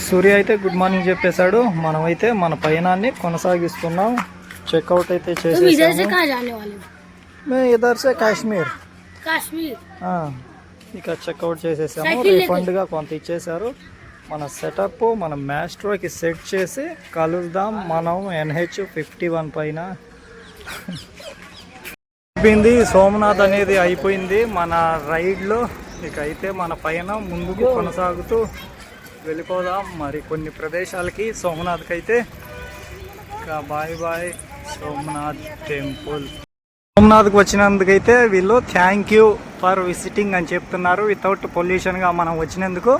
సూర్య అయితే good morning చెప్పేశాడు. మనమైతే మన పయనాన్ని కొనసాగిస్తున్నాం. చెక్అవుట్ అయితే చేసేసాము. కాశ్మీర్. ఇక చెక్అవుట్ చేసేసాము. రీఫండ్గా కొంత ఇచ్చేశారు. మన సెటప్ మన మ్యాస్ట్రోకి సెట్ చేసి కలుద్దాం మనం ఎన్హెచ్ ఫిఫ్టీ వన్ పైన. అయిపోయింది. సోమనాథ్ అనేది అయిపోయింది. మన రైడ్లో ఇక అయితే మన పైన ముందుకు కొనసాగుతూ వెళ్ళిపోదాం. మరి కొన్ని ప్రదేశాలకి సోమనాథ్కి అయితే ఇంకా బాయ్ బాయ్ సోమనాథ్ టెంపుల్. సోమనాథ్కి వచ్చినందుకైతే వీళ్ళు థ్యాంక్ యూ ఫర్ విజిటింగ్ అని చెప్తున్నారు. వితౌట్ పొల్యూషన్గా మనం వచ్చినందుకు.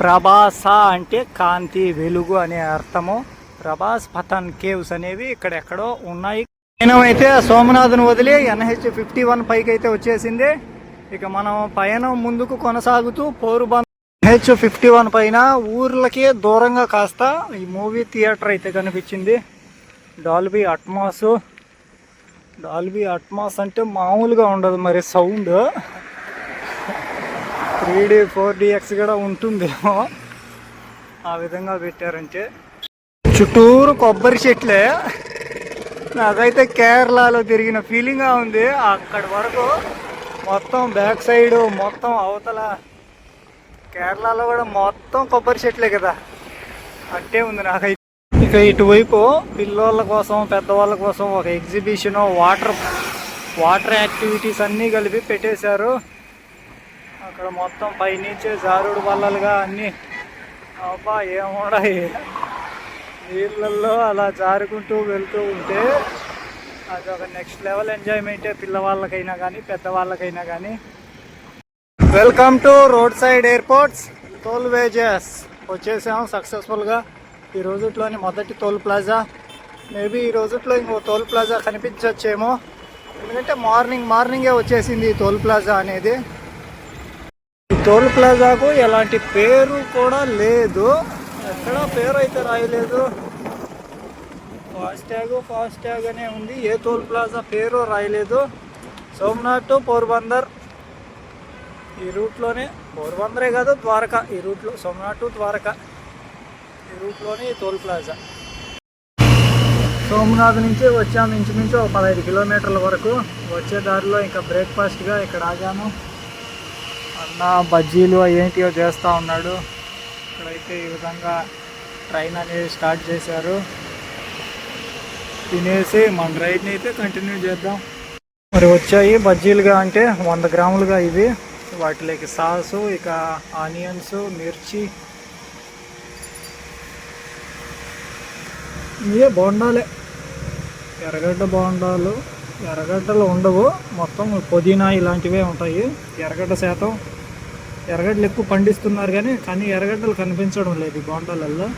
ప్రభాస అంటే కాంతి వెలుగు అనే అర్థము. ప్రభాస్ పతన్ కేవ్స్ అనేవి ఇక్కడెక్కడో ఉన్నాయి. అయితే సోమనాథ్ను వదిలి ఎన్హెచ్ ఫిఫ్టీ వన్ పైకి అయితే వచ్చేసింది. ఇక మనం పయనం ముందుకు కొనసాగుతూ పోరుబంద్ ఎన్హెచ్ ఫిఫ్టీ వన్ పైన ఊర్లకే దూరంగా కాస్త ఈ మూవీ థియేటర్ అయితే కనిపించింది. డాల్బీ అట్మాస్ డాల్బీ అట్మాస్ అంటే మామూలుగా ఉండదు మరి sound. Three D four DX కూడా ఉంటుందేమో. ఆ విధంగా పెట్టారంటే. చుట్టూరు కొబ్బరి చెట్లే. నాకైతే కేరళలో తిరిగిన ఫీలింగ్గా ఉంది. అక్కడి వరకు మొత్తం బ్యాక్ సైడ్ మొత్తం అవతల కేరళలో కూడా మొత్తం కొబ్బరి చెట్లే కదా. అట్టే ఉంది నాకైతే ఇక ఇటువైపు పిల్లోళ్ళ కోసం పెద్దవాళ్ళ కోసం ఒక ఎగ్జిబిషన్ వాటర్ వాటర్ యాక్టివిటీస్ అన్నీ కలిపి పెట్టేశారు. అక్కడ మొత్తం పైనుంచే జారుడు బల్లలుగా అన్నీ. అబ్బా ఏమోడాయి నీళ్ళల్లో అలా జారుకుంటూ వెళ్తూ ఉంటే అది ఒక నెక్స్ట్ లెవెల్ ఎంజాయ్మెంటే పిల్లవాళ్ళకైనా కానీ పెద్దవాళ్ళకైనా కానీ welcome to road side airports toll wages. వచ్చేసాం సక్సెస్ఫుల్గా. ఈ రోజుట్లోని మొదటి టోల్ ప్లాజా. మేబీ ఈ రోజుట్లో ఇంకో టోల్ ప్లాజా కనిపించవచ్చేమో ఎందుకంటే మార్నింగ్ మార్నింగే వచ్చేసింది ఈ టోల్ ప్లాజా అనేది. ఈ టోల్ ప్లాజాకు ఎలాంటి పేరు కూడా లేదు. ఎక్కడ పేరు అయితే రాయలేదు. ఫాస్ట్యాగ్ ఫాస్ట్యాగ్ అనే ఉంది. ఏ టోల్ ప్లాజా పేరు రాయలేదు. సోమనాథ్ టు పోర్బందర్. ఈ రూట్లోనే పోర్బందరే కాదు ద్వారకా. ఈ రూట్లో సోమనాథ్ టు ద్వారకా. ఈ రూట్లోనే టోల్ ప్లాజా. సోమనాథ్ నుంచి వచ్చాము. ఇంచుమించు ఒక పదహైదు కిలోమీటర్ల వరకు. వచ్చే దారిలో ఇంకా బ్రేక్ఫాస్ట్గా ఇక్కడ ఆగాను అన్న బజ్జీలు ఏంటియో చేస్తూ ఉన్నాడు. ఇక్కడైతే ఈ విధంగా ట్రైన్ అనేది స్టార్ట్ చేశారు. తినేసి మన రైడ్ని అయితే కంటిన్యూ చేద్దాం. మరి వచ్చాయి బజ్జీలుగా అంటే వంద గ్రాములుగా ఇవి. వాటిలోకి సాసు ఇక ఆనియన్స్ మిర్చి. ఇవే బోండాలే. ఎర్రగడ్డ బోండాలు. ఎర్రగడ్డలు ఉండవు. మొత్తం పుదీనా ఇలాంటివే ఉంటాయి. ఎర్రగడ్డ శాతం. ఎర్రగడ్డలు ఎక్కువ పండిస్తున్నారు కానీ కానీ ఎర్రగడ్డలు కనిపించడం లేదు ఈ బోండాలల్లో.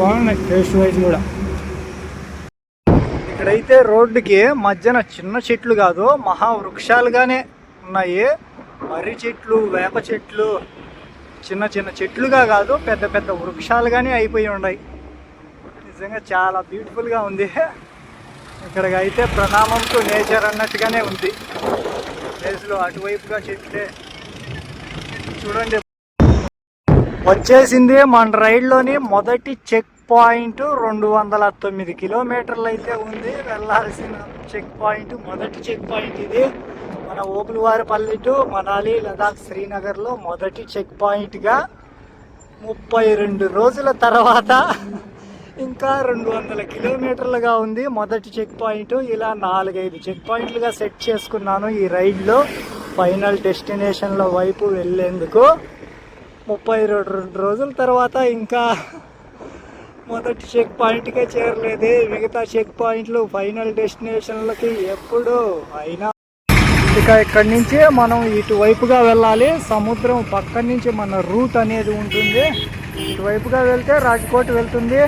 బాగున్నాయి టేస్ట్ వైజ్ కూడా. ఇక్కడైతే రోడ్డుకి మధ్యన చిన్న చెట్లు కాదు మహా వృక్షాలుగానే ఉన్నాయి. మర్రి చెట్లు వేప చెట్లు చిన్న చిన్న చెట్లుగా కాదు పెద్ద పెద్ద వృక్షాలుగానే అయిపోయి ఉన్నాయి. నిజంగా చాలా బ్యూటిఫుల్గా ఉంది. ఇక్కడికి అయితే ప్రణామం టు నేచర్ అన్నట్టుగానే ఉంది. ప్లేస్లో అటువైపుగా చెట్లే చూడండి. వచ్చేసింది మన రైడ్లోని మొదటి చెక్ పాయింట్ రెండు వందల తొమ్మిది కిలోమీటర్లు అయితే ఉంది. వెళ్ళాల్సిన చెక్ పాయింట్ మొదటి చెక్ పాయింట్ ఇది. మన ఓపులవారిపల్లి టు మనాలి లదాఖ్ శ్రీనగర్లో మొదటి చెక్ పాయింట్గా ముప్పై రెండు రోజుల తర్వాత ఇంకా రెండు వందల కిలోమీటర్లుగా ఉంది. మొదటి చెక్ పాయింట్ ఇలా నాలుగైదు చెక్ పాయింట్లుగా సెట్ చేసుకున్నాను ఈ రైడ్లో. ఫైనల్ డెస్టినేషన్ల వైపు వెళ్ళేందుకు ముప్పై రెండు రెండు రోజుల తర్వాత ఇంకా మొదటి చెక్ పాయింట్కే చేరలేదే. మిగతా చెక్ పాయింట్లు ఫైనల్ డెస్టినేషన్లకి ఎప్పుడు అయినా ఇక ఇక్కడి నుంచి మనం ఇటువైపుగా వెళ్ళాలి. సముద్రం పక్క నుంచి మన రూట్ అనేది ఉంటుంది. ఇటువైపుగా వెళ్తే రాజ్కోట్ వెళ్తుంది.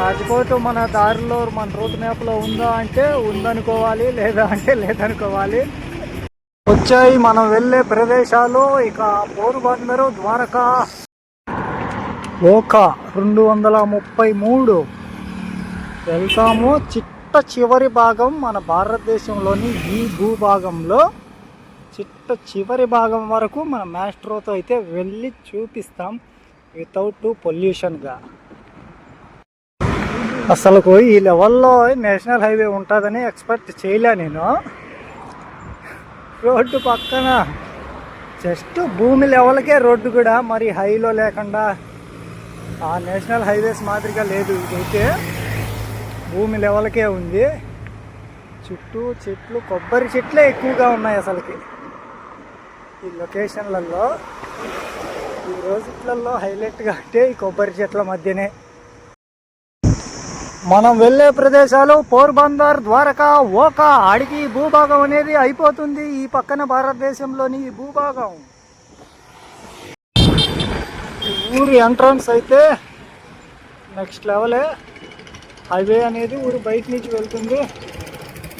రాజ్కోట్ మన దారిలో మన రూట్ మ్యాప్లో ఉందా అంటే ఉందనుకోవాలి లేదా అంటే లేదనుకోవాలి. వచ్చాయి మనం వెళ్ళే ప్రదేశాలు. ఇక పోరుబందరు ద్వారకా ఓకా రెండు వందల ముప్పై మూడు. వెళ్తాము చిట్ట చివరి భాగం మన భారతదేశంలోని ఈ భూభాగంలో. చిట్ట చిట్ట చివరి భాగం వరకు మన మ్యాస్ట్రోతో అయితే వెళ్ళి చూపిస్తాం వితౌట్ పొల్యూషన్గా అసలుకు ఈ లెవెల్లో నేషనల్ హైవే ఉంటుందని ఎక్స్పెక్ట్ చేయలే నేను. రోడ్డు పక్కన జస్ట్ భూమి లెవెల్కే రోడ్డు కూడా మరి హైలో లేకుండా ఆ నేషనల్ హైవేస్ మాదిరిగా లేదు. ఇదైతే భూమి లెవెల్కే ఉంది. చుట్టూ చెట్లు కొబ్బరి చెట్లే ఎక్కువగా ఉన్నాయి అసలుకి. ఈ లొకేషన్లలో ఈ రోజులలో హైలైట్గా అంటే ఈ కొబ్బరి చెట్ల మధ్యనే. మనం వెళ్ళే ప్రదేశాలు పోర్బందర్ ద్వారకా ఓకా ఆడికి భూభాగం అనేది అయిపోతుంది ఈ పక్కన భారతదేశంలోని ఈ భూభాగం ఈ ఊరి ఎంట్రన్స్ అయితే నెక్స్ట్ లెవెలే హైవే అనేది ఊరు బయట నుంచి వెళ్తుంది.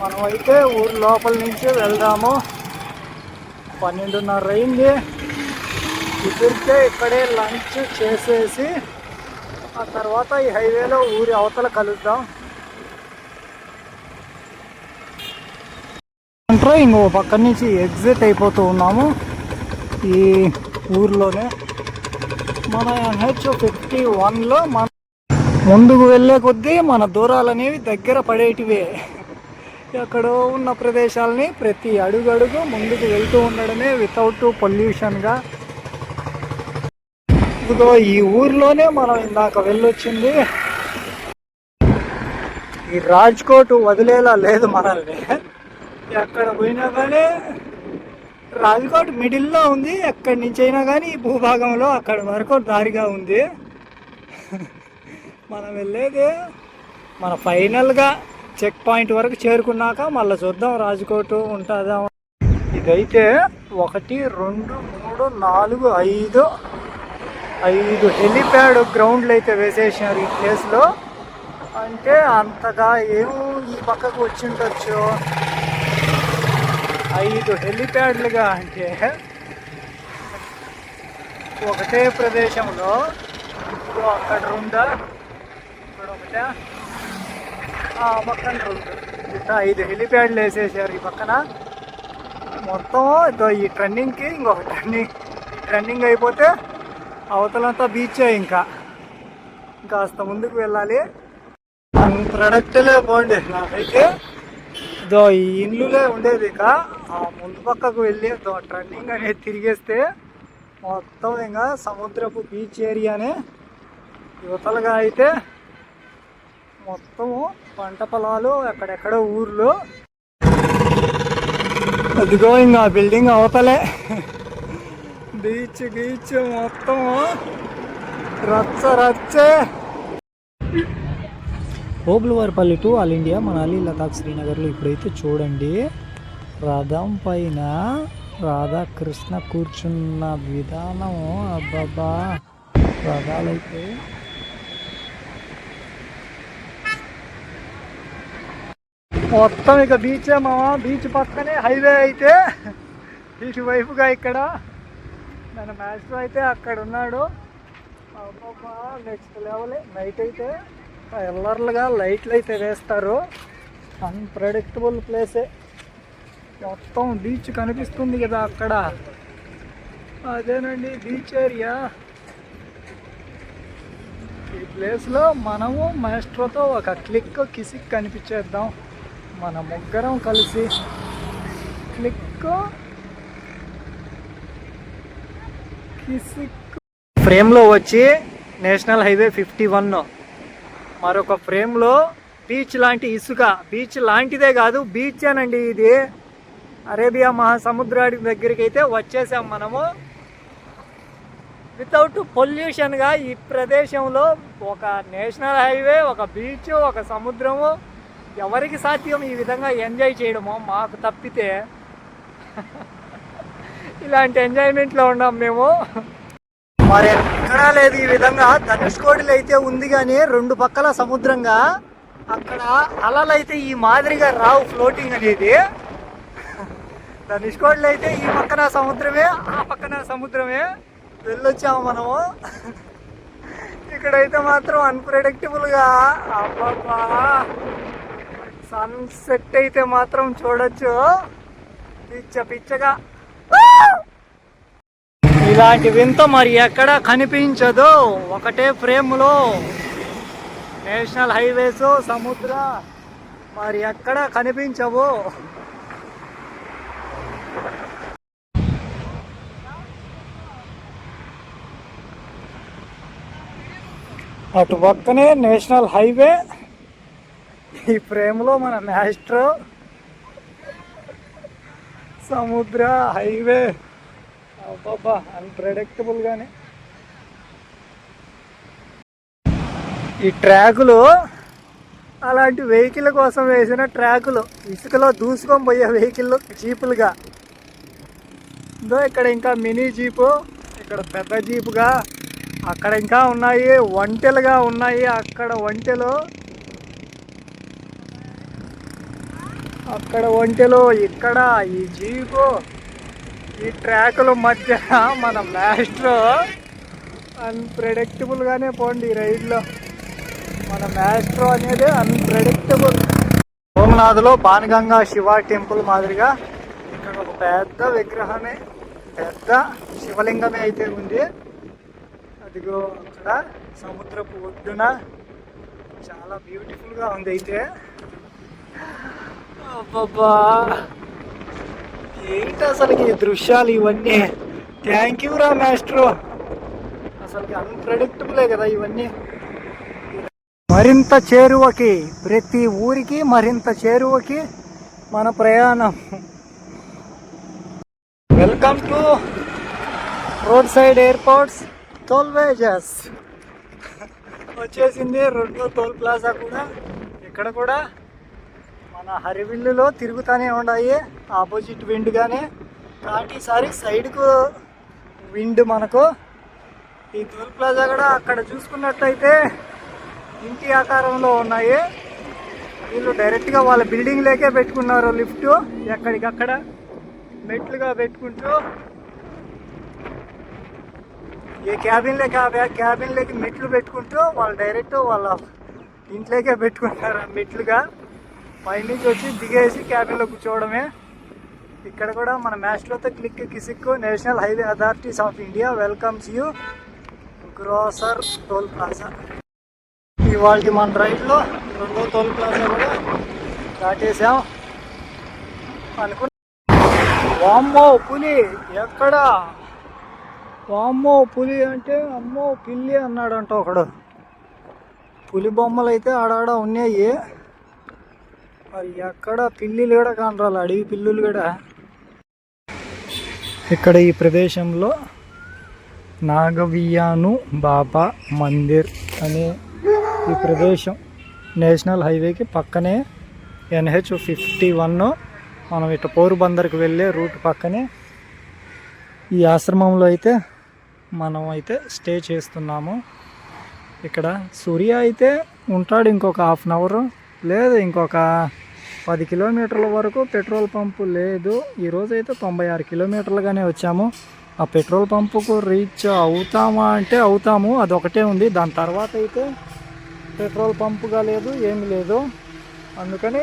మనం అయితే ఊరు లోపల నుంచి వెళ్దాము. పన్నెండున్నర అయింది. కుదిరితే ఇక్కడే లంచ్ చేసేసి ఆ తర్వాత ఈ హైవేలో ఊరి అవతల కలుద్దాం. ఇంకో పక్క నుంచి ఎగ్జిట్ అయిపోతూ ఉన్నాము. ఈ ఊర్లోనే. మన ఎన్హెచ్ ఫిఫ్టీ వన్లో మన ముందుకు వెళ్ళే కొద్దీ మన దూరాలు అనేవి దగ్గర పడేటివే. ఎక్కడో ఉన్న ప్రదేశాలని ప్రతి అడుగడుగు ముందుకు వెళ్తూ ఉండడమే వితౌట్ పొల్యూషన్గా ఇదిగో ఈ ఊర్లోనే మనం ఇందాక వెళ్ళొచ్చింది. ఈ రాజ్కోట్ వదిలేలా లేదు మనల్ని. ఎక్కడ పోయినా కానీ రాజ్కోట్ మిడిల్లో ఉంది ఎక్కడి నుంచి అయినా కానీ ఈ భూభాగంలో అక్కడ వరకు దారిగా ఉంది. మనం వెళ్ళేది మన ఫైనల్గా చెక్ పాయింట్ వరకు చేరుకున్నాక మళ్ళీ చూద్దాం రాజ్కోట్ ఉంటుందా ఇదైతే ఒకటి రెండు మూడు నాలుగు ఐదు ఐదు హెలిప్యాడ్ గ్రౌండ్లు అయితే వేసేసినారు ఈ ప్లేస్లో. అంటే అంతగా ఏమో ఈ పక్కకు వచ్చి ఉండొచ్చు ఐదు హెలిప్యాడ్లుగా అంటే ఒకటే ప్రదేశంలో ఇప్పుడు అక్కడ రెండా? ఇక్కడ ఒకటే? ఆ పక్కన రెండు. ఇట్లా ఐదు హెలిప్యాడ్లు వేసేసారు ఈ పక్కన. మొత్తం ఇదో ఈ ట్రెండింగ్కి ఇంకొక ట్రెండింగ్. ఈ ట్రెండింగ్ అయిపోతే అవతలంతా బీచే ఇంకా. కాస్త ముందుకు వెళ్ళాలి. ప్రొడక్ట్లే బాగుండే. నాకైతే ఇదో ఈ ఇల్లులే ఉండేది ఇక. ఆ ముందు పక్కకు వెళ్ళి ఇదో అనేది తిరిగేస్తే మొత్తం ఇంకా సముద్రపు బీచ్ ఏరియానే యువతలుగా అయితే మొత్తము పంట పొలాలు ఎక్కడెక్కడ ఊర్లు. అదిగో ఇంకా బిల్డింగ్ అవతలే. బీచ్ గీచ్ మొత్తం రచ్చ రచ్చే. Obulavaripalli to all India. Manali Ladakh శ్రీనగర్లో ఇప్పుడైతే చూడండి. రథం పైన రాధాకృష్ణ కూర్చున్న విధానం. అబ్బాబా రథాలైతే మొత్తం ఇక బీచే మామ. బీచ్ పక్కనే హైవే అయితే. ఇటు వైపుగా ఇక్కడ మన మాస్టర్ అయితే అక్కడ ఉన్నాడు అబ్బబ్బా నెక్స్ట్ లెవెల్ నైట్ అయితే ఎల్లర్లుగా లైట్లు అయితే వేస్తారు. అన్ప్రెడిక్టబుల్ ప్లేసే మొత్తం బీచ్ కనిపిస్తుంది కదా అక్కడ. అదేనండి బీచ్ ఏరియా ఈ ప్లేస్లో మనము మాస్ట్రోతో ఒక క్లిక్ కిసిక్ కనిపించేద్దాం. మన ముగ్గురం కలిసి. క్లిక్ కిసిక్. ఫ్రేమ్లో వచ్చి నేషనల్ హైవే ఫిఫ్టీ వన్ మరొక ఫ్రేమ్లో బీచ్ లాంటి ఇసుక. బీచ్ లాంటిదే కాదు బీచ్ అనండి ఇది. అరేబియా మహాసముద్రాడి దగ్గరికి అయితే వచ్చేసాం మనము. వితౌట్ పొల్యూషన్గా ఈ ప్రదేశంలో ఒక నేషనల్ హైవే ఒక బీచ్ ఒక సముద్రము ఎవరికి సాధ్యం ఈ విధంగా ఎంజాయ్ చేయడము మాకు తప్పితే ఇలాంటి ఎంజాయ్మెంట్లో ఉన్నాం మేము. మరి ఎక్కడా లేదు ఈ విధంగా. ధనుష్కోడిలో అయితే ఉంది కానీ రెండు పక్కల సముద్రంగా. అక్కడ అలలు అయితే ఈ మాదిరిగా రావు ఫ్లోటింగ్ అనేది. ధనుష్కోడిలు అయితే ఈ పక్కన సముద్రమే ఆ పక్కన సముద్రమే. వెళ్ళొచ్చాము మనము. ఇక్కడైతే మాత్రం అన్ప్రెడిక్టబుల్గా అబ్బాబ్బా. సన్సెట్ అయితే మాత్రం చూడొచ్చు. పిచ్చ పిచ్చగా. ఇలాంటి వింత మరి ఎక్కడ కనిపించదు. ఒకటే ఫ్రేమ్లో నేషనల్ హైవేస్ సముద్ర మరి ఎక్కడ కనిపించవు. అటు పక్కనే నేషనల్ హైవే ఈ ఫ్రేమ్లో మన మ్యాస్ట్రో సముద్ర హైవే. అబ్బాబ్బా అన్ప్రెడిక్టబుల్గానే ఈ ట్రాకులు అలాంటి వెహికల్ కోసం వేసిన ట్రాకులు ఇసుకలో దూసుకొని పోయే వెహికల్ జీపులుగా. ఇదో ఇక్కడ ఇంకా మినీ జీపు ఇక్కడ పెద్ద జీపుగా అక్కడ ఇంకా ఉన్నాయి ఒంటెలుగా ఉన్నాయి అక్కడ ఒంటెలు. అక్కడ ఒంటెలు ఇక్కడ ఈ జీపు. ఈ ట్రాకుల మధ్య మన మాస్టర్ అన్ప్రెడిక్టబుల్గానే పోండి ఈ రైడ్లో. మన మ్యాస్ట్రో అనేది అన్ప్రెడిక్టబుల్ సోమనాథ్లో బాణగంగా శివ టెంపుల్ మాదిరిగా ఇక్కడ ఒక పెద్ద విగ్రహమే పెద్ద శివలింగమే అయితే ఉంది. అదిగో అక్కడ సముద్రపు ఒడ్డున చాలా బ్యూటిఫుల్గా ఉంది అయితే. అబ్బబ్బా! ఏంటి అసలు ఈ దృశ్యాలు ఇవన్నీ? థ్యాంక్ యూ రా మాస్ట్రో అసలుకి అన్ప్రెడిక్టబులే కదా ఇవన్నీ. మరింత చేరువకి ప్రతి ఊరికి మరింత చేరువకి మన ప్రయాణం. Welcome to road side airports toll wages వచ్చేసింది రెండో టోల్ ప్లాజా కూడా. ఇక్కడ కూడా మన హరివిల్లులో తిరుగుతూనే ఉన్నాయి. ఆపోజిట్ విండ్ కానీ కాబట్టి సైడ్కు విండ్ మనకు. ఈ టోల్ ప్లాజా కూడా అక్కడ చూసుకున్నట్లయితే ఇంటి ఆకారంలో ఉన్నాయి. వీళ్ళు డైరెక్ట్గా వాళ్ళ బిల్డింగ్లోకే పెట్టుకున్నారు లిఫ్ట్. ఎక్కడికక్కడ మెట్లుగా పెట్టుకుంటూ. ఏ క్యాబిన్లోకి ఆ క్యాబిన్లోకి మెట్లు పెట్టుకుంటూ వాళ్ళు డైరెక్ట్ వాళ్ళ ఇంట్లోకే పెట్టుకుంటారు మెట్లుగా. పైనుంచి వచ్చి దిగేసి క్యాబిన్లో కూర్చోవడమే. ఇక్కడ కూడా మన మ్యాచ్లోతో click కిసిక్కు National Highway Authorities of India welcomes you. Grosser toll plaza. ఇవాళ మన రైడ్లో రెండో టోల్ ప్లాజా కూడా దాటేసాం అనుకున్నా వామ్మో పులి ఎక్కడ? వామ్మో పులి అంటే అమ్మో పిల్లి అన్నాడంట ఒకడు. పులి బొమ్మలు అయితే ఆడాడ ఉన్నాయి. ఎక్కడ పిల్లిలు కూడా కానరాలు అడవి పిల్లులు కూడా. ఇక్కడ ఈ ప్రదేశంలో నాగవియాను బాబా మందిర్ అనే ఈ ప్రదేశం నేషనల్ హైవేకి పక్కనే ఎన్హెచ్ ఫిఫ్టీ వన్ మనం ఇటు పోరుబందర్కి వెళ్ళే రూట్ పక్కనే ఈ ఆశ్రమంలో అయితే మనం అయితే స్టే చేస్తున్నాము. ఇక్కడ సూర్య అయితే ఉంటాడు ఇంకొక హాఫ్ అన్ అవర్ లేదు ఇంకొక పది కిలోమీటర్ల వరకు పెట్రోల్ పంపు లేదు. ఈరోజు అయితే తొంభై ఆరు కిలోమీటర్లుగానే వచ్చాము. ఆ పెట్రోల్ పంపుకు రీచ్ అవుతామా అంటే అవుతాము. అదొకటే ఉంది. దాని తర్వాత అయితే పెట్రోల్ పంపుగా లేదు ఏమీ లేదు. అందుకని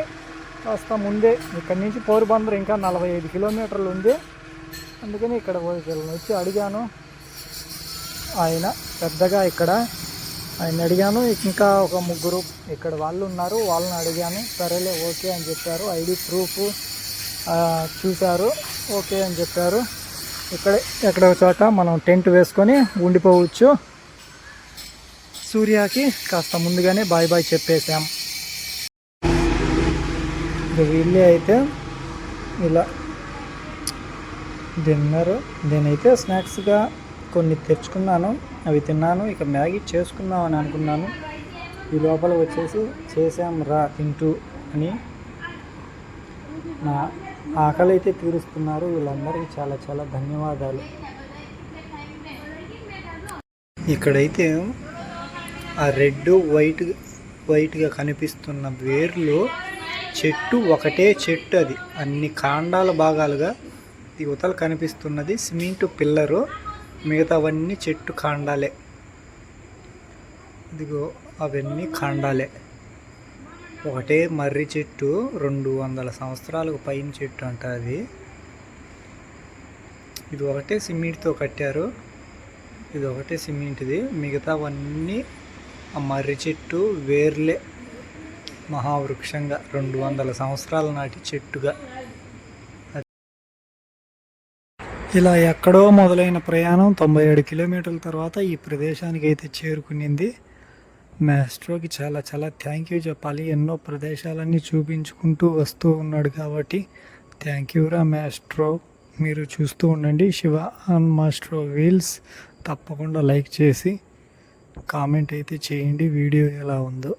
కాస్త ముందే ఇక్కడి నుంచి పోరుబందర్ ఇంకా నలభై ఐదు కిలోమీటర్లు ఉంది. అందుకని ఇక్కడ వచ్చి అడిగాను. ఆయన పెద్దగా ఇక్కడ ఆయన అడిగాను. ఇంకా ఒక ముగ్గురు ఇక్కడ వాళ్ళు ఉన్నారు. వాళ్ళని అడిగాను. సరేలే ఓకే అని చెప్పారు. ఐడి ప్రూఫ్ చూశారు. ఓకే అని చెప్పారు. ఇక్కడే ఎక్కడ చోట మనం టెంట్ వేసుకొని ఉండిపోవచ్చు. సూర్యకి కాస్త ముందుగానే బాయ్ బాయ్ చెప్పేశాం. వీళ్ళే అయితే ఇలా డిన్నర్. నేనైతే స్నాక్స్గా కొన్ని తెచ్చుకున్నాను. అవి తిన్నాను ఇక మ్యాగీ చేసుకుందాం అని అనుకున్నాను. ఈ లోపల వచ్చేసి చేసాం రా తింటూ అని నా ఆకలి అయితే తీరుస్తున్నారు. వీళ్ళందరికీ చాలా చాలా ధన్యవాదాలు. ఇక్కడైతే ఆ రెడ్ వైట్ వైట్గా కనిపిస్తున్న వేర్లు చెట్టు ఒకటే చెట్టు అది. అన్ని కాండాల భాగాలుగా యువతలు కనిపిస్తున్నది. Cement pillar. మిగతావన్నీ చెట్టు కాండాలే. ఇదిగో అవన్నీ కాండాలే. ఒకటే మర్రి చెట్టు రెండు వందల సంవత్సరాలకు పైన చెట్టు అంట అది. ఇది ఒకటే సిమెంట్తో కట్టారు. ఇది ఒకటే సిమెంట్ది మిగతావన్నీ ఆ మర్రి చెట్టు వేర్లే. మహావృక్షంగా రెండు వందల సంవత్సరాల నాటి చెట్టుగా. ఇలా ఎక్కడో మొదలైన ప్రయాణం తొంభై ఏడు కిలోమీటర్ల తర్వాత ఈ ప్రదేశానికి అయితే చేరుకునింది. మాస్ట్రోకి చాలా చాలా థ్యాంక్ యూ చెప్పాలి. ఎన్నో ప్రదేశాలన్నీ చూపించుకుంటూ వస్తూ ఉన్నాడు కాబట్టి థ్యాంక్ యూ రా మాస్ట్రో. మీరు చూస్తూ ఉండండి. శివ అండ్ మాస్ట్రో వీల్స్ తప్పకుండా లైక్ చేసి కామెంట్ అయితే చేయండి. వీడియో ఎలా ఉందో.